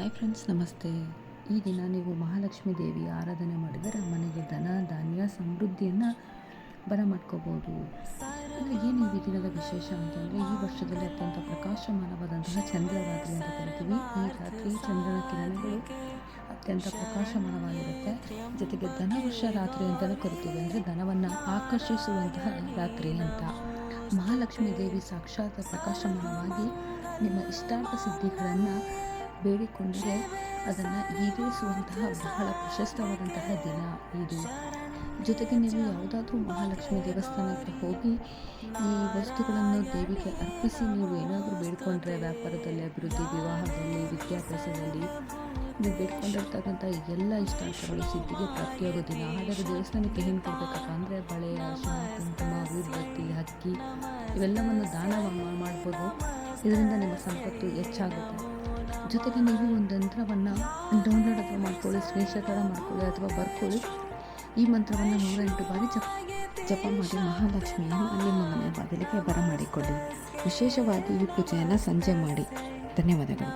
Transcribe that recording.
Hi friends ನಮಸ್ತೆ. ಈ ದಿನ ನೀವು ಮಹಾಲಕ್ಷ್ಮೀ ದೇವಿ ಆರಾಧನೆ ಮಾಡಿದರೆ ಮನೆಗೆ ಧನ, ಧಾನ್ಯ, ಸಮೃದ್ಧಿಯನ್ನು ಬರಮಾಡ್ಕೋಬೋದು ಅಂದರೆ ಏನು ಈ ದಿನದ ವಿಶೇಷ ಅಂತಂದರೆ ಈ ವರ್ಷದಲ್ಲಿ ಅತ್ಯಂತ ಪ್ರಕಾಶಮಾನವಾದಂತಹ ಚಂದ್ರರಾತ್ರಿ ಅಂತ ಕರಿತೀವಿ. ಈ ರಾತ್ರಿ ಚಂದ್ರನ ಕಿರಣಗಳು ಅತ್ಯಂತ ಪ್ರಕಾಶಮಾನವಾಗಿರುತ್ತೆ. ಜೊತೆಗೆ ಧನವರ್ಷ ರಾತ್ರಿ ಅಂತಲೂ ಕರಿತೀವಿ. ಅಂದರೆ ಧನವನ್ನು ಆಕರ್ಷಿಸುವಂತಹ ರಾತ್ರಿ ಅಂತ. ಮಹಾಲಕ್ಷ್ಮೀ ದೇವಿ ಸಾಕ್ಷಾತ್ ಪ್ರಕಾಶಮಾನವಾಗಿ ನಿಮ್ಮ ಇಷ್ಟಾರ್ಥ ಸಿದ್ಧಿಗಳನ್ನು ಬೇಡಿಕೊಂಡರೆ ಅದನ್ನು ಈಡೇರಿಸುವಂತಹ ಬಹಳ ಪ್ರಶಸ್ತವಾದಂತಹ ದಿನ ಇದು. ಜೊತೆಗೆ ನೀವು ಯಾವುದಾದ್ರೂ ಮಹಾಲಕ್ಷ್ಮಿ ದೇವಸ್ಥಾನಕ್ಕೆ ಹೋಗಿ ಈ ವಸ್ತುಗಳನ್ನು ದೇವಿಗೆ ಅರ್ಪಿಸಿ ನೀವು ಏನಾದರೂ ಬೇಡಿಕೊಂಡ್ರೆ ವ್ಯಾಪಾರದಲ್ಲಿ, ಅಭಿವೃದ್ಧಿ, ವಿವಾಹದಲ್ಲಿ, ವಿದ್ಯಾಭ್ಯಾಸದಲ್ಲಿ ನೀವು ಬೇಡ್ಕೊಂಡಿರ್ತಕ್ಕಂಥ ಎಲ್ಲ ಇಷ್ಟಾರ್ಥಗಳು ಸಿದ್ಧಿಗೆ ಪ್ರಾಪ್ತಿಯಾಗೋ ದಿನ ಹಾಗಾದರೆ ದೇವಸ್ಥಾನಕ್ಕೆ ಏನು ಕೊಡಬೇಕಪ್ಪ ಅಂದರೆ ಬಳೆ ಕುಂಕುಮ ಅಭಿವೃದ್ಧಿ ಹಕ್ಕಿ ಇವೆಲ್ಲವನ್ನು ದಾನ ಮಾಡ್ಬೋದು. ಇದರಿಂದ ನಿಮ್ಮ ಸಂಪತ್ತು ಹೆಚ್ಚಾಗುತ್ತೆ. ಜೊತೆಗೆ ನೀವು ಒಂದು ಯಂತ್ರವನ್ನು ಡೌನ್ಲೋಡ್ ಅಥವಾ ಮಾಡ್ಕೊಳ್ಳಿ ಸ್ಕ್ರೀನ್ಶಾಟ್ ಮಾಡ್ಕೊಳ್ಳಿ ಅಥವಾ ಬರ್ಕೊಳ್ಳಿ. ಈ ಮಂತ್ರವನ್ನು ನೂರೆಂಟು ಬಾರಿ ಜಪ ಜಪ ಮಾಡಿ ಮಹಾಲಕ್ಷ್ಮಿಯನ್ನು ನಿಮ್ಮ ಮನೆಯ ಬಾಗಿಲಿಗೆ ಬರಮಾಡಿಕೊಳ್ಳಿ. ವಿಶೇಷವಾಗಿ ಈ ಪೂಜೆಯನ್ನು ಸಂಜೆ ಮಾಡಿ. ಧನ್ಯವಾದಗಳು.